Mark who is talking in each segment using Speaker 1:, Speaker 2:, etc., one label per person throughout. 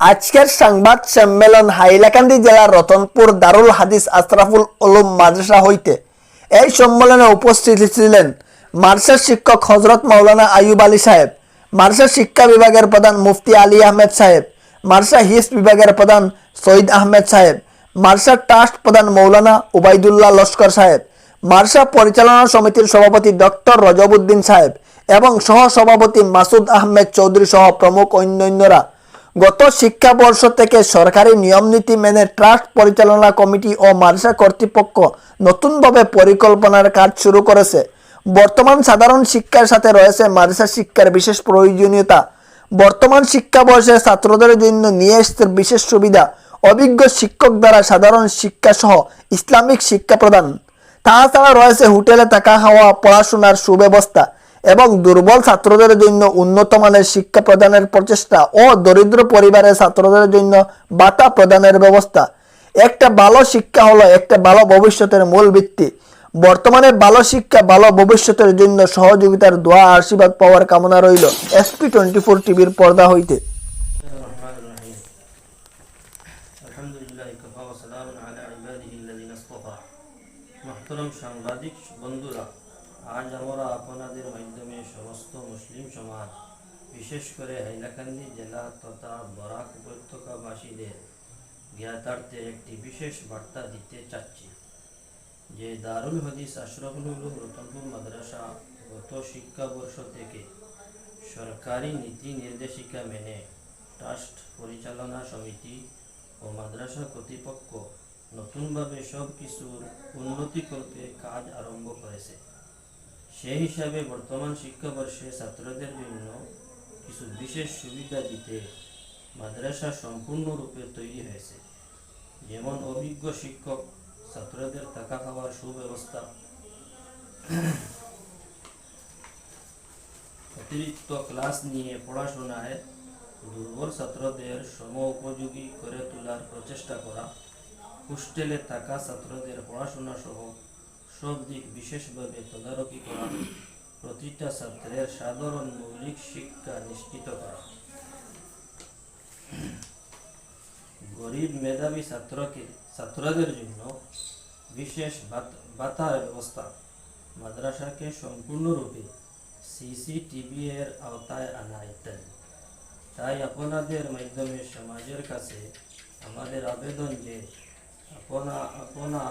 Speaker 1: আজকের সংবাদ সম্মেলন হাইলাকান্দি জেলার রতনপুর দারুল হাদিস আশরাফুল উলুম মাদ্রাসা হইতে। এই সম্মেলনে উপস্থিত ছিলেন মার্শার শিক্ষক হজরত মৌলানা আয়ুব আলী সাহেব মার্শার শিক্ষা বিভাগের প্রধান মুফতি আলী আহমেদ সাহেব মার্শা হিস বিভাগের প্রধান সঈদ আহমেদ সাহেব মার্শা ট্রাস্ট প্রধান মৌলানা উবাইদুল্লাহ লস্কর সাহেব মার্শা পরিচালনা সমিতির সভাপতি ডক্টর রজবউদ্দিন সাহেব এবং সহ সভাপতি মাসুদ আহমেদ চৌধুরী সহ প্রমুখ অন্যান্যরা গত শিক্ষাবর্ষ থেকে সরকারি নিয়মনীতি মেনে ট্রাস্ট পরিচালনা কমিটি ও মার্শা কর্তৃপক্ষ নতুনভাবে পরিকল্পনার কাজ শুরু করেছে। বর্তমান সাধারণ শিক্ষার সাথে রয়েছে মাদ্রাসা শিক্ষার বিশেষ প্রয়োজনীয়তা। বর্তমান শিক্ষাবর্ষে ছাত্রদের জন্য নিয়ে এসছে বিশেষ সুবিধা, অভিজ্ঞ শিক্ষক দ্বারা সাধারণ শিক্ষা সহ ইসলামিক শিক্ষা প্রদান। তাছাড়া রয়েছে হোটেলে থাকা খাওয়া, পড়াশোনার সুব্যবস্থা এবং দুর্বল ছাত্রদের জন্য উন্নত মানের শিক্ষা প্রদানের প্রচেষ্টা ও দরিদ্র পরিবারের ছাত্রদের জন্য বাতা প্রদানের ব্যবস্থা একটা ভালো শিক্ষা হলো একটা ভালো ভবিষ্যতের মূল ভিত্তি বর্তমানে ভালো শিক্ষা ভালো ভবিষ্যতের জন্য সহযোগিতার দোয়া আশীর্বাদ পাওয়ার কামনা রইল এসপি টোয়েন্টি ফোর টিভির পর্দা হইতে
Speaker 2: الرحمن الرحيم الحمد لله كفى وسلام على عباده الذين اصطفى محترم সাংবাদিক বন্ধুরা আজ আমরা আপনাদের মাধ্যমে সমস্ত মুসলিম সমাজ, বিশেষ করে হাইলাকান্দি জেলা তথা বরাক উপত্যকাবাসীদের জ্ঞাতার্থে একটি বিশেষ বার্তা দিতে চাচ্ছি। যে দারুল হদিস আশরফুল রতনপুর মাদ্রাসা গত শিক্ষাবর্ষ থেকে সরকারি নীতি নির্দেশিকা মেনে ট্রাস্ট পরিচালনা সমিতি ও মাদ্রাসা কর্তৃপক্ষ নতুনভাবে সব কিছুর উন্নতি করতে কাজ আরম্ভ করেছে। সেই হিসাবে বর্তমান শিক্ষাবর্ষে ছাত্রদের জন্য কিছু বিশেষ সুবিধা দিতে মাদ্রাসা সম্পূর্ণরূপে তৈরি হয়েছে। যেমন অভিজ্ঞ শিক্ষক, ছাত্রদের থাকা খাওয়ার সুব্যবস্থা, অতিরিক্ত ক্লাস নিয়ে পড়াশোনায় দুর্বল ছাত্রদের সম উপযোগী করে তোলার প্রচেষ্টা করা, হোস্টেলে থাকা ছাত্রদের পড়াশোনা সহ সব দিক বিশেষভাবে তদারকি করা প্রতিটা ছাত্রের সাধারণ মৌলিক শিক্ষা নিশ্চিত করা। গরিব মেধাবী ছাত্রকে, ছাত্রদের জন্য বিশেষ ভাতার ব্যবস্থা। মাদ্রাসাকে সম্পূর্ণরূপে সিসিটিভি এর আওতায় আনা ইত্যাদি। তাই আপনাদের মাধ্যমে সমাজের কাছে আমাদের আবেদন যে, আপনা আপনা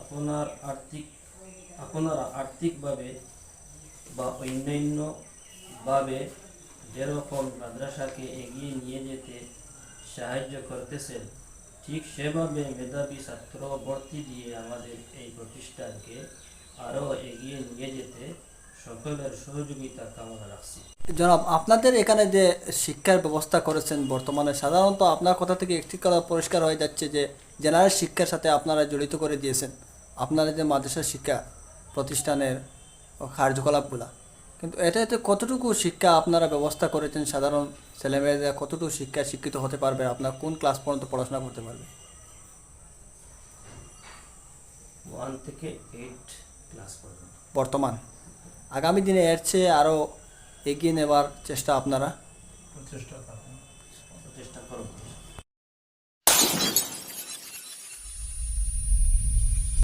Speaker 2: আপনার আর্থিক, আপনারা আর্থিকভাবে বা অন্যান্যভাবে যেরকম মাদ্রাসাকে এগিয়ে নিয়ে যেতে সাহায্য করতেছেন, ঠিক সেভাবে মেধাবী ছাত্র ভর্তি দিয়ে আমাদের এই প্রতিষ্ঠানকে আরও এগিয়ে নিয়ে যেতে সকলের সহযোগিতা কামনা রাখছি।
Speaker 3: জনাব আপনাদের এখানে যে শিক্ষার ব্যবস্থা করেছেন বর্তমানে সাধারণত আপনার কথা থেকে একটি কথা পরিষ্কার হয়ে যাচ্ছে যে জেনারেল শিক্ষার সাথে আপনারা জড়িত করে দিয়েছেন। আপনারা যে মাদ্রাসা শিক্ষা প্রতিষ্ঠানের কার্যকলাপগুলা কিন্তু এটাতে কতটুকু শিক্ষা আপনারা ব্যবস্থা করেছেন? সাধারণ ছেলেমেয়েরা কতটুকু শিক্ষায় শিক্ষিত হতে পারবে? আপনার কোন ক্লাস পর্যন্ত পড়াশোনা করতে পারবে?
Speaker 2: ওয়ান থেকে এইট ক্লাস পর্যন্ত।
Speaker 3: বর্তমান। আগামী দিনে এর চেয়ে আরও এগিয়ে নেবার চেষ্টা আপনারা?
Speaker 2: চেষ্টা করব